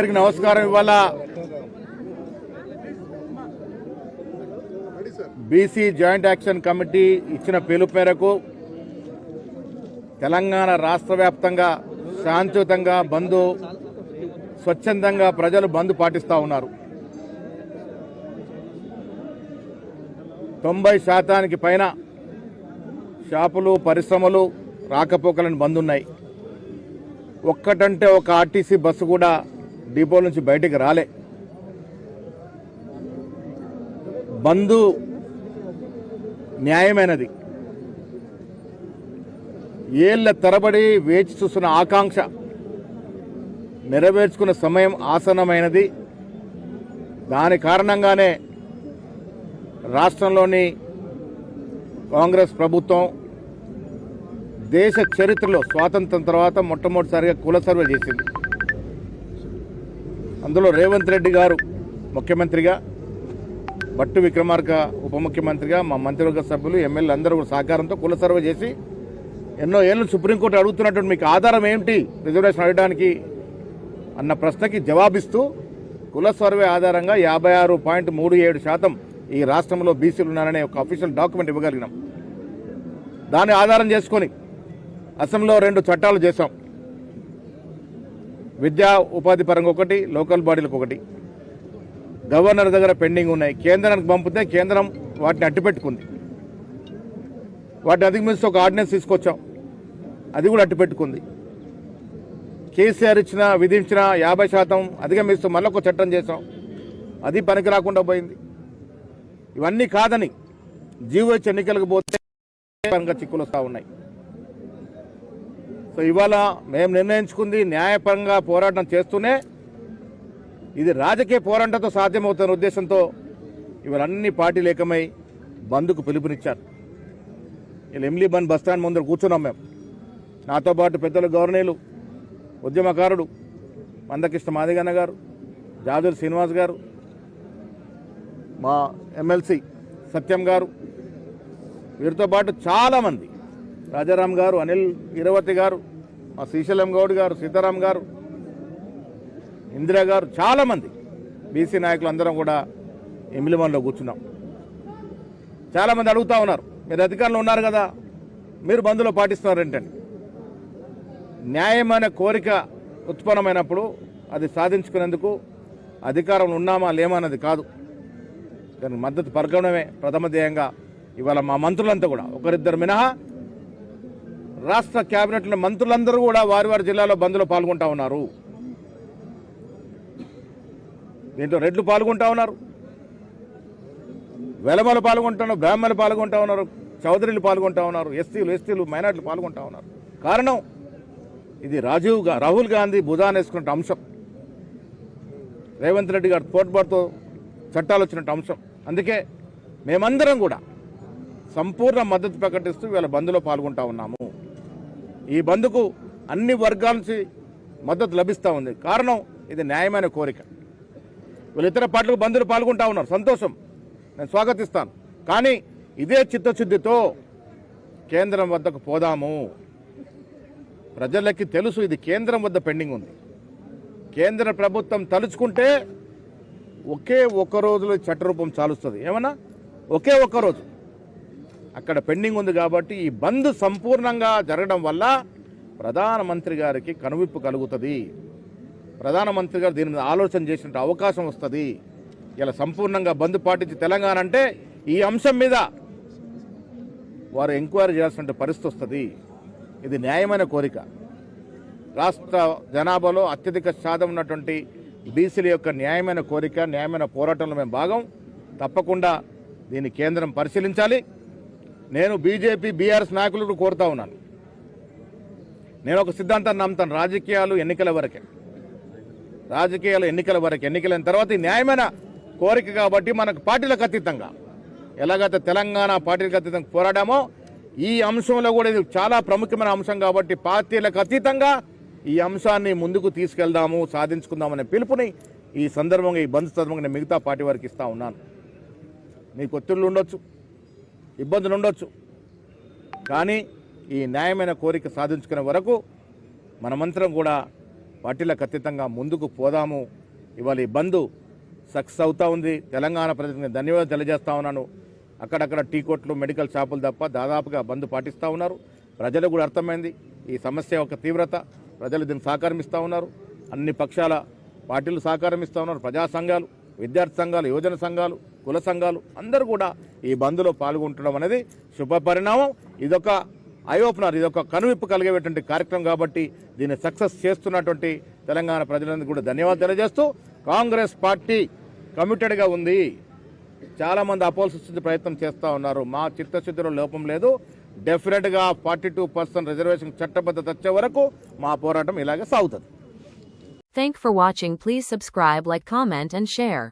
అందరికీ నమస్కారం ఇవాళ బీసీ జాయింట్ యాక్షన్ కమిటీ ఇచ్చిన పిలుపు మేరకు తెలంగాణ రాష్ట్ర వ్యాప్తంగా శాంతియుతంగా బంద్ స్వచ్ఛందంగా ప్రజలు బంద్ పాటిస్తూ ఉన్నారు. తొంభై శాతానికి పైన షాపులు పరిశ్రమలు రాకపోకలను బంద్ ఉన్నాయి. ఒక్కటంటే ఒక ఆర్టీసీ బస్సు కూడా డిపో నుంచి బయటికి రాలే. బంధు న్యాయమైనది. ఏళ్ళ తరబడి వేచి చూస్తున్న ఆకాంక్ష నెరవేర్చుకున్న సమయం ఆసన్నమైనది. దాని కారణంగానే రాష్ట్రంలోని కాంగ్రెస్ ప్రభుత్వం దేశ చరిత్రలో స్వాతంత్రం తర్వాత మొట్టమొదటిసారిగా కుల సర్వే చేసింది. అందులో రేవంత్ రెడ్డి గారు ముఖ్యమంత్రిగా బట్టు విక్రమార్క ఉప ముఖ్యమంత్రిగా మా మంత్రివర్గ సభ్యులు ఎమ్మెల్యే అందరూ కూడా సహకారంతో కుల సర్వే చేసి ఎన్నో ఏళ్ళు సుప్రీంకోర్టు అడుగుతున్నటువంటి మీకు ఆధారం ఏమిటి రిజర్వేషన్ అడగడానికి అన్న ప్రశ్నకి జవాబిస్తూ కుల సర్వే ఆధారంగా యాభై ఆరు పాయింట్ మూడు ఏడు శాతం ఈ రాష్ట్రంలో బీసీలు ఉన్నారనే ఒక అఫీషియల్ డాక్యుమెంట్ ఇవ్వగలిగినాం. దాన్ని ఆధారం చేసుకొని అసెంబ్లీలో రెండు చట్టాలు చేశాం. విద్యా ఉపాధి పరంగా ఒకటి లోకల్ బాడీలకు ఒకటి. గవర్నర్ దగ్గర పెండింగ్ ఉన్నాయి. కేంద్రానికి పంపితే కేంద్రం వాటిని అట్టుపెట్టుకుంది వాటిని అధిగమిస్తూ ఒక ఆర్డినెన్స్ తీసుకొచ్చాం. అది కూడా అట్టుపెట్టుకుంది కేసీఆర్ ఇచ్చిన విధించిన యాభై శాతం అధిగమిస్తూ మళ్ళీ చట్టం చేసాం అది పనికి రాకుండా పోయింది. ఇవన్నీ కాదని జీవో ఎన్నికలకు పోతే చిక్కులు వస్తూ ఉన్నాయి. సో ఇవాళ మేము నిర్ణయించుకుంది న్యాయపరంగా పోరాటం చేస్తూనే ఇది రాజకీయ పోరాటంతో సాధ్యమవుతున్న ఉద్దేశంతో ఇవాళ అన్ని పార్టీలు ఏకమై బంద్కు పిలుపునిచ్చారు. ఇలా ఎమ్లీ బంద్ బస్ స్టాండ్ ముందర కూర్చున్నాం మేము. నాతో పాటు పెద్దలు గవర్నీలు ఉద్యమకారుడు మందకృష్ణ మాదిగన్న గారు జాదూర్ శ్రీనివాస్ గారు మా ఎమ్మెల్సీ సత్యం గారు వీరితో పాటు చాలామంది రాజారాం గారు అనిల్ ఇరవతి గారు మా శ్రీశైలం గౌడ్ గారు సీతారాం గారు ఇందిరా గారు చాలామంది బీసీ నాయకులు అందరం కూడా ఎమిలిమన్లో కూర్చున్నాం. చాలామంది అడుగుతా ఉన్నారు మీరు అధికారంలో ఉన్నారు కదా మీరు బంధులో పాటిస్తున్నారు న్యాయమైన కోరిక ఉత్పన్నమైనప్పుడు అది సాధించుకునేందుకు అధికారంలో ఉన్నామా లేమా అన్నది కాదు. దానికి మద్దతు పరగడమే ప్రథమ ధ్యేయంగా ఇవాళ మా మంత్రులంతా కూడా ఒకరిద్దరు మినహా రాష్ట్ర కేబినెట్లో మంత్రులందరూ కూడా వారి వారి జిల్లాలో బంద్లో పాల్గొంటా ఉన్నారు. దీంట్లో రెడ్లు పాల్గొంటా ఉన్నారు. వెలమలు పాల్గొంటున్నారు బ్రాహ్మణులు పాల్గొంటా ఉన్నారు చౌదరిలు పాల్గొంటా ఉన్నారు ఎస్సీలు ఎస్టీలు మైనార్టీలు పాల్గొంటా ఉన్నారు. కారణం ఇది రాజీవ్ రాహుల్ గాంధీ భుజానేసుకున్న అంశం. రేవంత్ రెడ్డి గారు తోడ్పాటుతో చట్టాలు వచ్చినట్టు అంశం. అందుకే మేమందరం కూడా సంపూర్ణ మద్దతు ప్రకటిస్తూ వీళ్ళ బంద్లో పాల్గొంటా ఉన్నాము. ఈ బంద్కు అన్ని వర్గాల నుంచి మద్దతు లభిస్తూ ఉంది. కారణం ఇది న్యాయమైన కోరిక. వీళ్ళు ఇతర పార్టీలకు బంధువులు పాల్గొంటా ఉన్నారు. సంతోషం. నేను స్వాగతిస్తాను. కానీ ఇదే చిత్తశుద్ధితో కేంద్రం వద్దకు పోదాము. ప్రజలకి తెలుసు ఇది కేంద్రం వద్ద పెండింగ్ ఉంది. కేంద్ర ప్రభుత్వం తలుచుకుంటే ఒకే ఒక్క రోజులో చట్టరూపం చాలుస్తుంది. ఏమన్నా? ఒకే ఒక్క రోజు. అక్కడ పెండింగ్ ఉంది కాబట్టి ఈ బంద్ సంపూర్ణంగా జరగడం వల్ల ప్రధానమంత్రి గారికి కనువిప్పు కలుగుతుంది. ప్రధానమంత్రి గారు దీని మీద ఆలోచన చేసినట్టు అవకాశం వస్తుంది. ఇలా సంపూర్ణంగా బంద్ పాటించి తెలంగాణ అంటే ఈ అంశం మీద వారు ఎంక్వైరీ చేయాల్సిన పరిస్థితి వస్తుంది. ఇది న్యాయమైన కోరిక. రాష్ట్ర జనాభాలో అత్యధిక శాతం ఉన్నటువంటి బీసీల యొక్క న్యాయమైన కోరిక న్యాయమైన పోరాటంలో మేము భాగం. తప్పకుండా దీన్ని కేంద్రం పరిశీలించాలి. నేను బీజేపీ బీఆర్ఎస్ నాయకులను కోరుతా ఉన్నాను. నేను ఒక సిద్ధాంతాన్ని నమ్ముతాను. రాజకీయాలు ఎన్నికల వరకే. రాజకీయాలు ఎన్నికల వరకు. ఎన్నికలైన తర్వాత ఈ న్యాయమైన కోరిక కాబట్టి మనకు పార్టీలకు అతీతంగా. ఎలాగైతే తెలంగాణ పార్టీలకు అతీతంగా పోరాడామో ఈ అంశంలో కూడా ఇది చాలా ప్రముఖమైన అంశం కాబట్టి పార్టీలకు అతీతంగా ఈ అంశాన్ని ముందుకు తీసుకెళ్దాము సాధించుకుందామనే పిలుపుని ఈ సందర్భంగా ఈ బంద్ సందర్భంగా నేను మిగతా పార్టీ వారికి ఇస్తా ఉన్నాను. మీకు ఒత్తిళ్ళు ఉండొచ్చు. ఇబ్బందులు ఉండొచ్చు. కానీ ఈ న్యాయమైన కోరిక సాధించుకునే వరకు మనమంతరం కూడా పార్టీలకు అతీతంగా ముందుకు పోదాము. ఇవాళ ఈ బంద్ సక్సెస్ అవుతూ ఉంది. తెలంగాణ ప్రజలకు ధన్యవాదాలు తెలియజేస్తా ఉన్నాను. అక్కడక్కడ టీ కొట్లు మెడికల్ షాపులు తప్ప దాదాపుగా బంద్ పాటిస్తూ ఉన్నారు. ప్రజలకు కూడా అర్థమైంది. ఈ సమస్య యొక్క తీవ్రత. ప్రజలు దీన్ని సహకరిస్తూ ఉన్నారు. అన్ని పక్షాల పార్టీలు సహకారం ఇస్తూ ఉన్నారు. ప్రజా సంఘాలు విద్యార్థి సంఘాలు యువజన సంఘాలు కుల సంఘాలు అందరూ కూడా ఈ బంద్లో పాల్గొంటడం అనేది శుభ పరిణామం. ఇదొక ఐ ఓపెనర్ ఇదొక కనువిప్పు కలిగేటువంటి కార్యక్రమం కాబట్టి దీన్ని సక్సెస్ చేస్తున్నటువంటి తెలంగాణ ప్రజలందరికీ కూడా ధన్యవాదాలు తెలియజేస్తూ కాంగ్రెస్ పార్టీ కమిటెడ్గా ఉంది. చాలామంది మంది ప్రయత్నం చేస్తూ ఉన్నారు. మా చిత్తశుద్ధిలో లోపం లేదు. డెఫినెట్గా ఫార్టీ టూ పర్సెంట్ రిజర్వేషన్ చట్టబద్ధత వచ్చే వరకు మా పోరాటం ఇలాగే సాగుతుంది. Thank for watching please subscribe like comment and share